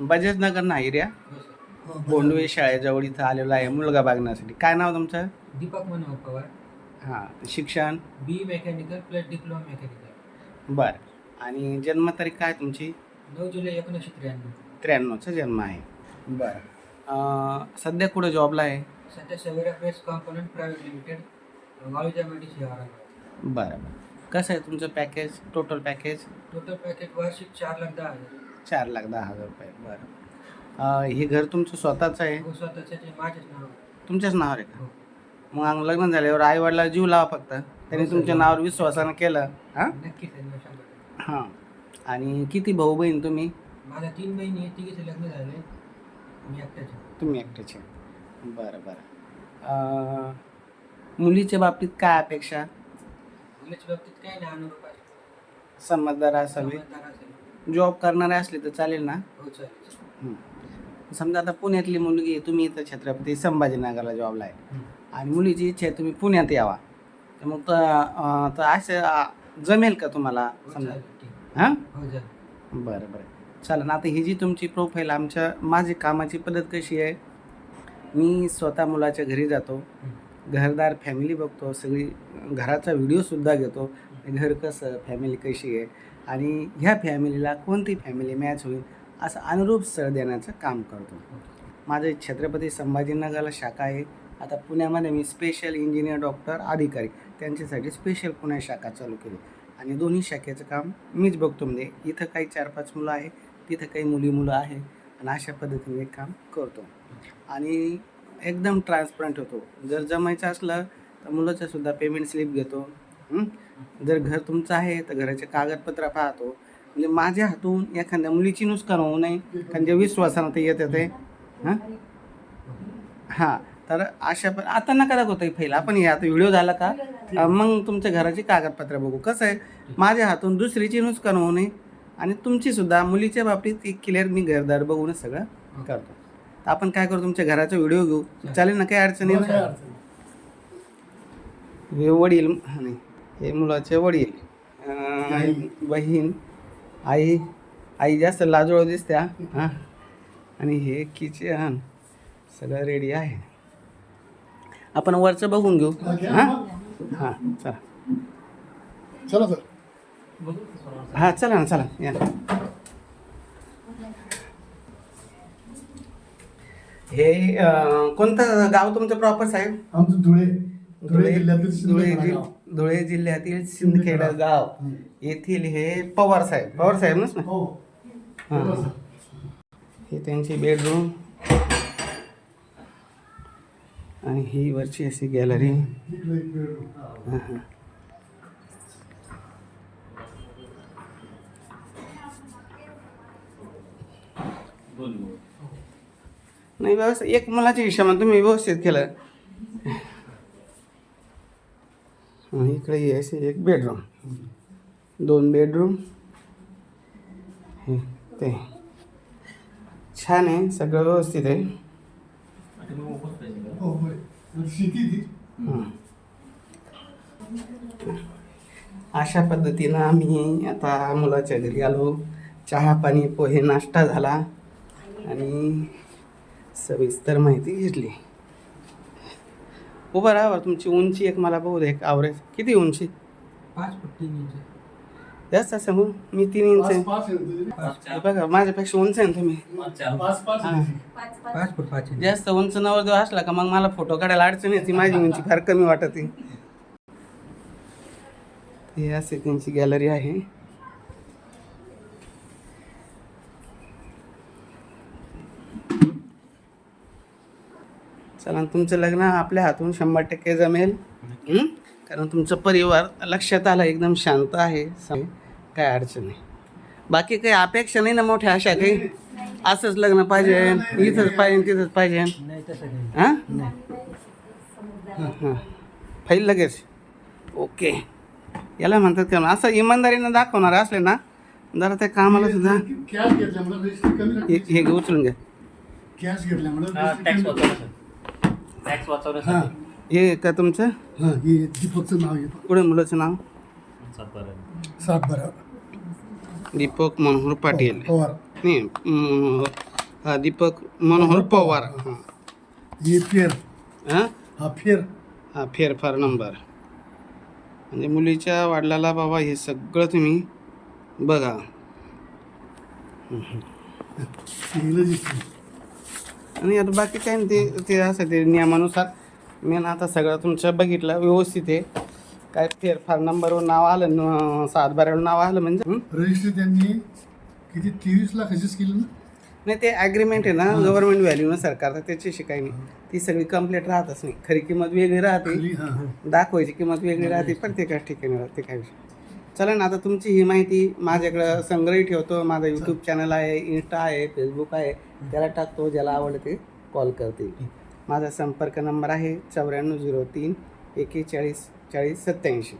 बजाज नगर ना एरिया हो, बोंडवे शाळेजवळ इथं आलेलो आहे मुलगा बघण्यासाठी. काय नाव तुमचं? दीपक मनोहर पवार. हां शिक्षण? B mechanical plus diploma mechanical बरं. आणि जन्मतारीख काय तुमची? नऊ जुलै एकोणीसशे त्र्याण्णव. त्र्याण्णवचा जन्म आहे. बरं. सध्या कुठं जॉबला आहे? सध्या Savera press component private limited वाळूजा मेडी शहरात बरं बरं. कसं आहे तुमचं package total package total package वार्षिक चार लाख दहा हजार. चार लाख दहा हजार रुपये. बरं. हे घर तुमचं स्वतःचं आहे? हो स्वतःचे आहे. तुमच्याच नावावर आहे का? हो. मग लग्न झाल्यावर आई वडिला जीव लावा फक्त. त्यांनी हो, तुमच्या सर. नावावर विश्वासानं केलं. हां? नक्कीच आहे ना, शंभर टक्के. हां. आणि किती भाऊ बहीण तुम्ही? माझ्या तीन बहिणी आहेत तिघीचे लग्न झाले मी एकट्याचे तुम्ही एकटेचे बरं बरं. अं, मुलीच्या बाबतीत काय अपेक्षा? मुलीच्या बाबतीत काही नाही आहे. समजदार असावी. समजदार असेल जॉब करणारे असले तर चालेल ना? हो चालेल. हं. समजा आता पुण्यातली मुलगी आहे, तुम्ही इथं छत्रपती संभाजीनगरला जॉबला आहे. हं. आणि मुलीची इच्छा आहे तुम्ही पुण्यात यावा. तर मग तर अं, तर असं अं, जमेल का तुम्हाला? हो समजा. चालेल ठीक. हां? हो चालेल. बरं बरं. चालेल आता ही जी तुमची प्रोफाईल आमच्या माझी कामाची पद्धत कशी आहे? मी स्वतः मुलाच्या घरी जातो. घरदार फॅमिली बघतो. सगळी घराचा व्हिडिओसुद्धा घेतो. घर कसं फॅमिली कशी आहे? आणि ह्या फॅमिलीला कोणती फॅमिली मॅच होईल असं अनुरूप स्थळ देण्याचं काम करतो. माझं छत्रपती संभाजीनगरला शाखा आहे. आता पुण्यामध्ये मी स्पेशल इंजिनियर डॉक्टर अधिकारी त्यांच्यासाठी स्पेशल पुणे शाखा चालू केली. आणि दोन्ही शाखेचं काम मीच बघतो. म्हणजे इथं काही चार पाच मुलं आहे तिथं काही मुली मुलं आहे आणि अशा पद्धतीने एक काम करतो. आणि एकदम ट्रान्सपरंट होतो. जर जमायचं असलं तर मुलाचं सुद्धा पेमेंट स्लिप घेतो. जर घर तुमचं आहे तर घराचे कागदपत्र पाहतो. म्हणजे माझ्या हातून एखाद्या मुलीची नुकसान होऊ नये कारण जे विश्वासानं ते येतं ते हां? हां तर अशा पण आता नका दाखवता फैल आपण हे आता व्हिडिओ झाला का मग तुमच्या घराची कागदपत्र बघू. कसं आहे माझ्या हातून दुसरीची नुकसान होऊ नये आणि तुमची सुद्धा मुलीच्या बाबतीत एक क्लिअर मी घरदार बघूनच सगळं करतो. तर आपण काय करू तुमच्या घराचा व्हिडिओ घेऊ. चालेल ना काही अडचणी हो, नाही. वडील नाही हे मुलाचे वडील बहीण आई आई जास्त लाजोळ दिसत्या हां. आणि हे किचन सगळं रेडी आहे. आपण वरचं बघून घेऊ. हां? हां चला. चला सर. हां चला ना चला. या. हे कोणतं गाव तुमचं प्रॉपर साहेब? आमचं धुळे धुळे जिल्ह्यातील धुळे. धुळे जिल्ह्यातील सिंदखेडा गाव. येथील हे पवार साहेब. पवार साहेब नस ना हो. हां. हे त्यांची बेडरूम आणि ही वरची अशी गॅलरी. नाही व्यवस्थित एक मुलाच्या हिशोबाने तुम्ही व्यवस्थित केलं. इकडे हे एक बेडरूम दोन बेडरूम हे ते. छान आहे सगळं व्यवस्थित आहे. अशा पद्धतीनं आम्ही आता मुलाच्या घरी आलो. चहा पाणी पोहे नाश्ता झाला. आणि सविस्तर माहिती घेतली. उभं राहा बरं, तुमची उंची एक मला बघू दे एक आवरेज. किती उंची? पाच फूट तीन इंच. जास्त असं म्हणून मी तीन इंच आहे. हे बघा माझ्यापेक्षा उंच आहे ना तुम्ही. हां. पाच फूट पाच इंच. जास्त उंच नवरदेव असला का मग मला फोटो काढायला अडचण येते माझी उंची फार कमी वाटत. हे असे त्यांची गॅलरी आहे. चला तुमचं लग्न आपल्या हातून शंभर टक्के जमेल? कारण तुमचं परिवार लक्षात आलं एकदम शांत आहे. काय अडचण नाही. बाकी काही अपेक्षा नाही ना मोठ्या अशा काही? असंच लग्न पाहिजे इथंच पाहिजे तिथंच पाहिजे. हां? नाही. हां फाईल लगेच. ओके. याला म्हणतात का असं इमानदारीनं दाखवणार असले ना जरा त्या कामाला सुद्धा हे. हे उचलून घ्या. कॅश घेतल्यामुळे टॅक्स हा वाचवण्यासाठी. हे. का तुमचं? हा हे दीपकचं नाव आहे. पुढे मुलाचं नाव? सातबारा. सात बारा दीपक मनोहर पाटील. पवार. नाही हा दीपक मनोहर पवार. हां. हे फेर. हां? हा फेर. हा फेरफार नंबर. म्हणजे मुलीच्या वडिलाला बाबा हे सगळं तुम्ही बघा. हे रजिस्ट्री आणि आता बाकी काय नाही ते ते असं ते नियमानुसार. मी ना आता सगळं तुमचं बघितलं व्यवस्थित आहे. काय फेरफार नंबरवर नाव आलं न सात बारावर नाव आलं म्हणजे? रजिस्ट्री त्यांनी किती तेवीस लाखाचीच केली ना? नाही ते ॲग्रीमेंट आहे ना गव्हर्नमेंट व्हॅल्यूनुसार करतात त्याच्याशी काही नाही. ती सगळी कंप्लीट राहतच नाही. खरी किंमत वेगळी राहते. खाली हा दाखवायची किंमत वेगळी राहते प्रत्येकाच ठिकाणी राहते काय विषय चला ना आता तुमची ही माहिती माझ्याकडं संग्रही ठेवतो. माझा यूट्यूब चॅनल आहे इन्स्टा आहे फेसबुक आहे. त्याला टाकतो ज्याला आवडलं ते कॉल करते माझा संपर्क नंबर आहे चौऱ्याण्णव झिरो तीन एकेचाळीस चाळीस सत्याऐंशी